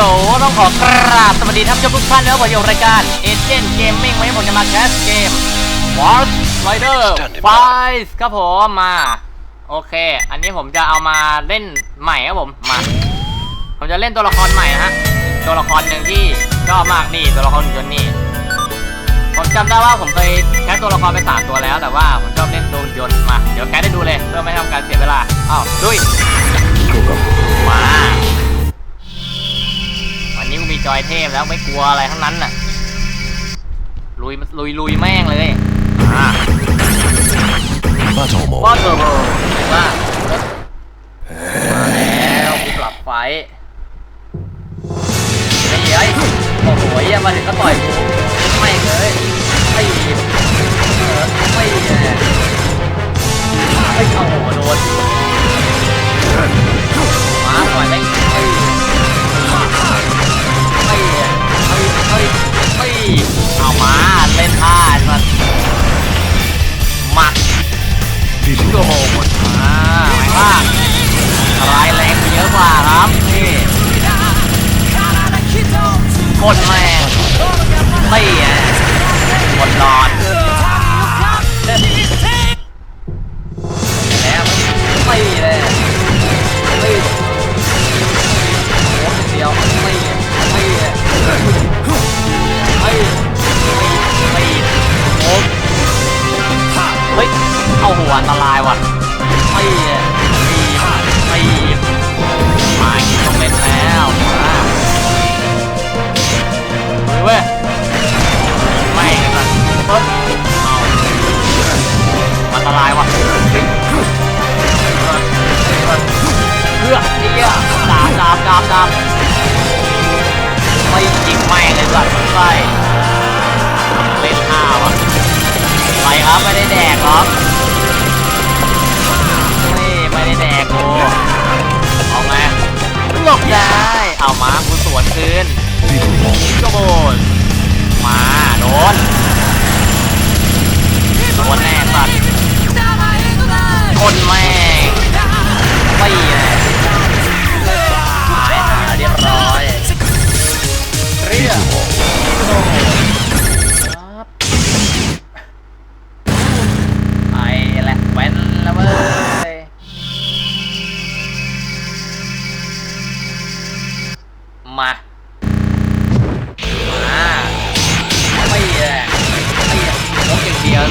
ต้องขอกราบสวัสดีท่านผู้ชมทุกท่านนะครับผมอยู่รายการเอเจนต์เกมมิ่งวันนี้ผมจะมาแคสเกม Wars Rider 5ครับผมมา โอเค อันนี้ผมจะเอามาเล่นใหม่ครับผมมา ผมจะเล่นตัวละครใหม่นะฮะตัวละครหนึ่งที่ชอบมากนี่ตัวละครหุ่นยนต์นี่ผมจำได้ว่าผมเคยแคสตัวละครไปสามตัวแล้ว แต่ว่าผมชอบเล่นตัวหุ่นยนต์มาเดี๋ยวแคสได้ดูเลยเพื่อไม่ให้ทำการเสียเวลาอ้าวดุยมาวันนี้กูมี จอยเทพแล้วไม่กลัวอะไรทั้งนั้นน่ะ ลุยลุยลุยแม่งเลยอ่า Battle วอ mode. เทอร์โบว่ามาแล้วกูกลับไฟไอ้เหี้ยไอ้โอ้โหเหี้ยมาถึงก็ต่อยกูไม่เลยไม่เออไม่เนี่ยไม่เอาโอ้โหโดน เอามาเล่นท่ามันหมัด People โอ้โหหมดมาแรงมาดรายแรงเยอะกว่าครับนี่กดแรงไม่แย่กดหลอด ได้แดกครับนี่ไม่ได้แดกกูเอาไงหลบได้ เอามากูสวนคืนจัก็โบนมาโดนโดนแน่สัตว์คนแม่งไม่แน่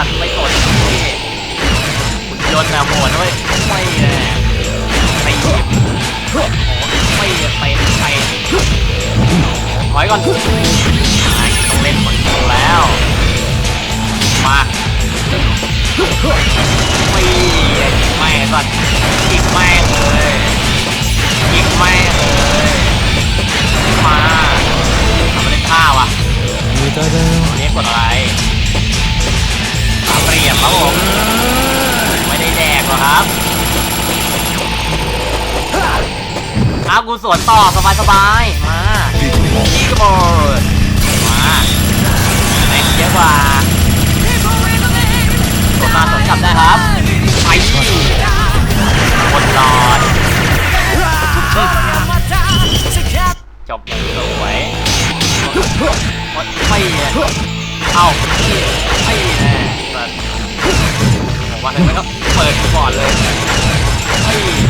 สัตว์ไม่สนนี่คุณยนต์นะโหดนะเว้ยไม่แน่ไม่หยิบโอ้ไม่แย่ไปไปถอยก่อนต้องเล่นหมดแล้วมาไม่ยิงไม่สัตว์ยิงไม่ อ้วกูสวนต่อสบายๆมา People mode. นี่กระโดดมาแม็กเยอะกว่าสวนมาสวนกลับได้ครับไปกดหลอดจบอย่างสวยหมดไม่เนี่ยเอาไม่แน่สัตว์ผมว่าทำไมก็เปิดก่อนเลยไม่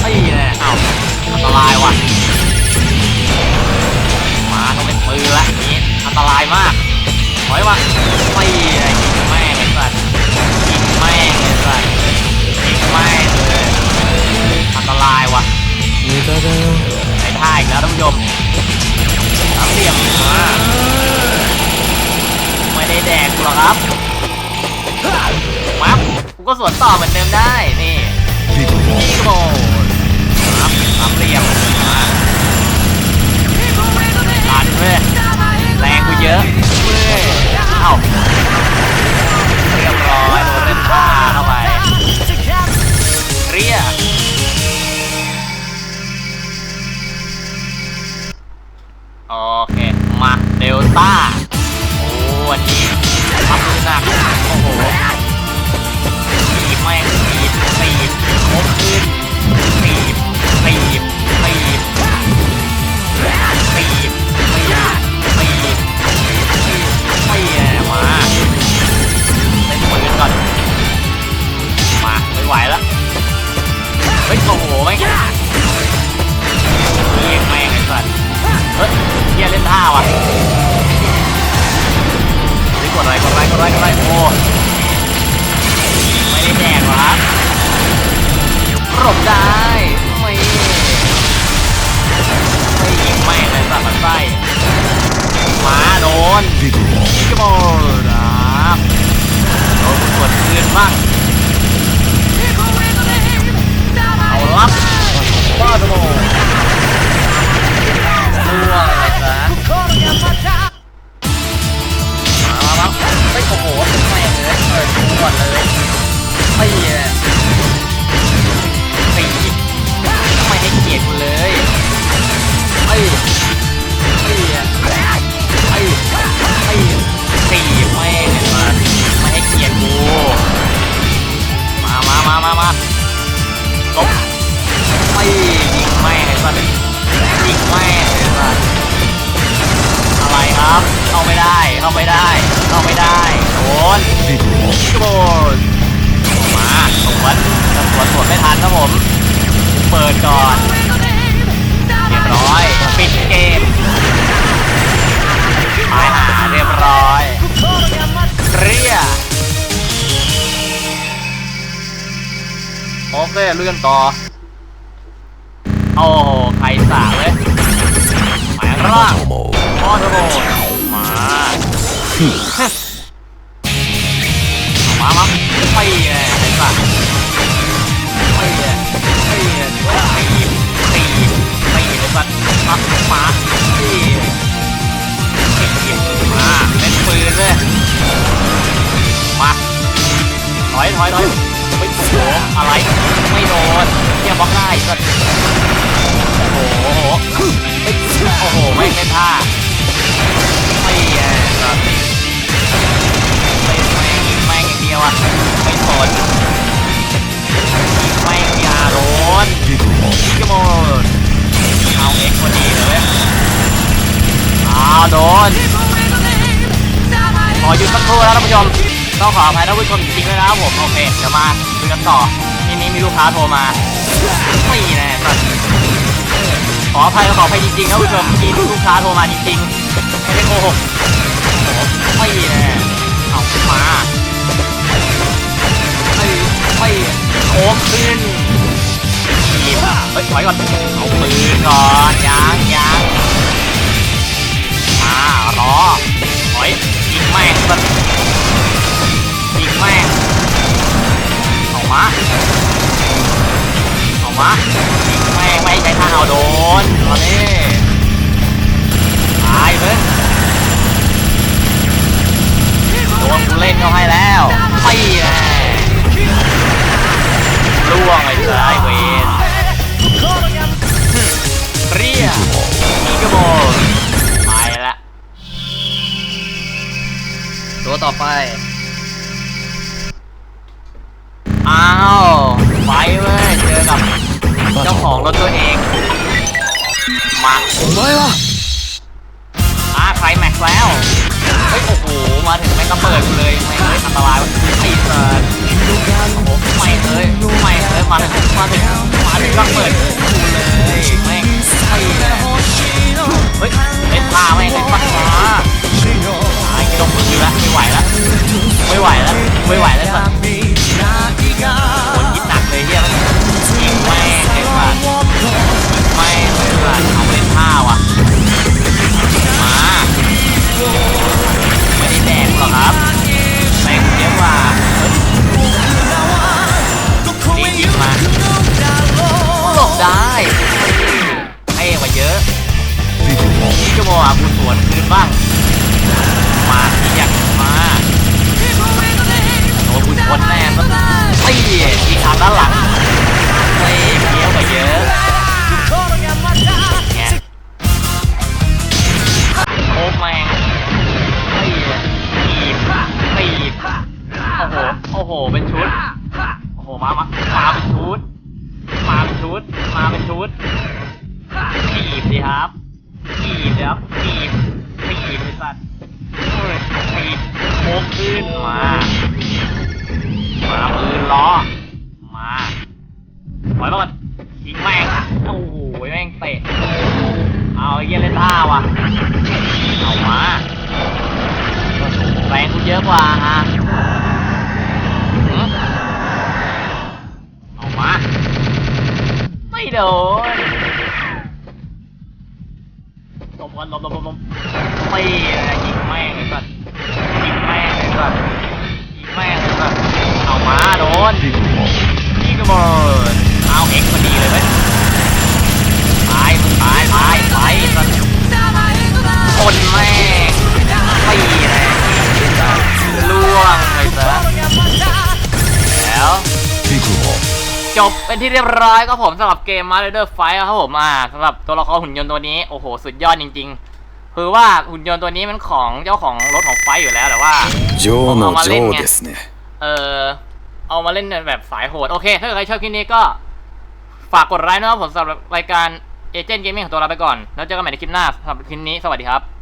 ไม่แน่เอาอันตรายว่ะ มาต้องเป็นปืนละนี้อันตรายมากถอยมาไม่เลยยิงแม่งไอ้สัตว์ยิงแม่งไอ้สัตว์ยิงแม่งเลยอันตรายว่ะในท่าอีกแล้วท่านผู้ชมสามเหลี่ยมมาไม่ได้แดกหรอครับ ก็สวนต่อเหมือนเดิมได้ นี่ People นี่ mode. ก็โบรับสามเหลี่ยมมาตันเว้ยแรงกูเยอะ อนนี่กดอะไรกดอะไรกดอะไรกดอะไรโอ้ไม่ได้แดกหรอครับหลบได้ไม่ไม่ยิงไม่เลยสับมันไส้มาโดนดิจิบอลครับโดนกดเงินบ้างเอาลับบ้าโดน 换了个技 เลุยกันต่อ โอ้ใครสาเลยหมายร่างมอเทอร์โบมาเอามามาไม่แน่ไอ้สัสไม่แน่ไม่แน่ตีตีตีไอ้สัสมามาตีตีมาเป็นปืนเลยมาถอยถอยถอยเฮ้ย โอ้โหอะไร ไม่โดนเทียบล็อกได้สัสโอ้โห โอ้โห ไม่ไม่ท่าไม่แย่ครับไม่ไม่แม่อย่างเดียวอะ ไม่สนไม่อยาโดนกระโมดเอาเอ็กซ์พอดีเลยอ้าวโดนขอหยุดสักครู่แล้วท่านผู้ชม ต้องขออภัยท่านผู้ชมจริงๆด้วยนะครับผมโอเคเดี๋ยวมาคุยกันต่อทีนี้มีลูกค้าโทรมาไม่แน่สัสขออภัยขออภัยจริงๆท่านผู้ชมมีลูกค้าโทรมาจริงๆไม่ได้โกหกโอ้โหไม่แน่เอามาไม่ไม่โค้งขึ้นหยิบเฮ้ยถอยก่อนเอาปืนก่อนยังยังมารอถอยยิงแม่งสัสยิ มาเอามาแม่งไม่ใช้ท่าเอาโดนมาเนี่ตายเลยโดนกูเล่นเขาให้แล้วไม่แน่ล่วงไอ้สายเวนเรียมีกระโบนไปละตัวต่อไป โอ้ยว่ะอ่าใครแม็กแล้ว เฮ้ย โอ้โห มาถึงแม่งก็เปิดเลยไม่งเลยอันตรายตีเปิดโอ้โหใหม่เลยใหม่เลยมาถึงมาถึงมาถึงก็เปิดูเลยแม่งตีเเฮ้ยเล่นปลาไม่งเล่นปลาไอ้ต้องมือแล้วไม่ไหวแล้วไม่ไหวแล้วไม่ไหวแล้วสัตว์ วนคืนบ้าง มาที่อยากมาโดนกูชนแน่มันไม่อีกทางด้านหลังไม่เกี้ยวกว่าเยอะโคกแมงไม่ตีตีโอ้โห โอ้โห เป็นชุด โอ้โห มามามาเป็นชุด มาเป็นชุด มาเป็นชุดถีบสิครับ ถีบเดี๋ยวถีบถีบไอ้สัตว์ตีบโคกขึ้นมา มาปืนล้อ มาถอยมาก่อนยิงแม่งอะโอ้โหแม่งเตะ เอาไอ้เหี้ยเล่นท่าว่ะ เอามาแรงกูเยอะกว่าฮะเอามา ไม่โดน หลบก่อนหลบหลบหลบหลบไม่นะยิง จบเป็นที่เรียบร้อยก็ผมสำหรับเกมมา a r เดอร์ไฟครับผมอ่าสำหรับตัวละครหุ่นยนต์ตัวนี้โอ้โหสุดยอดจริง ๆ คือว่าหุ่นยนต์ตัวนี้มันของเจ้าของรถของไฟอยู่แล้วแต่ว่าเอามาเล่นเนี่ยเออเอามาเล่นแบบสายโหดโอเคถ้าใครชอบคลิปนี้ก็ฝากกดไลค์นะครับผมสำหรับรายการเอเจนต์เกมมิ่งของตัวเราไปก่อน แล้วเจอกันใหม่ในคลิปหน้าสำหรับคลิปนี้สวัสดีครับ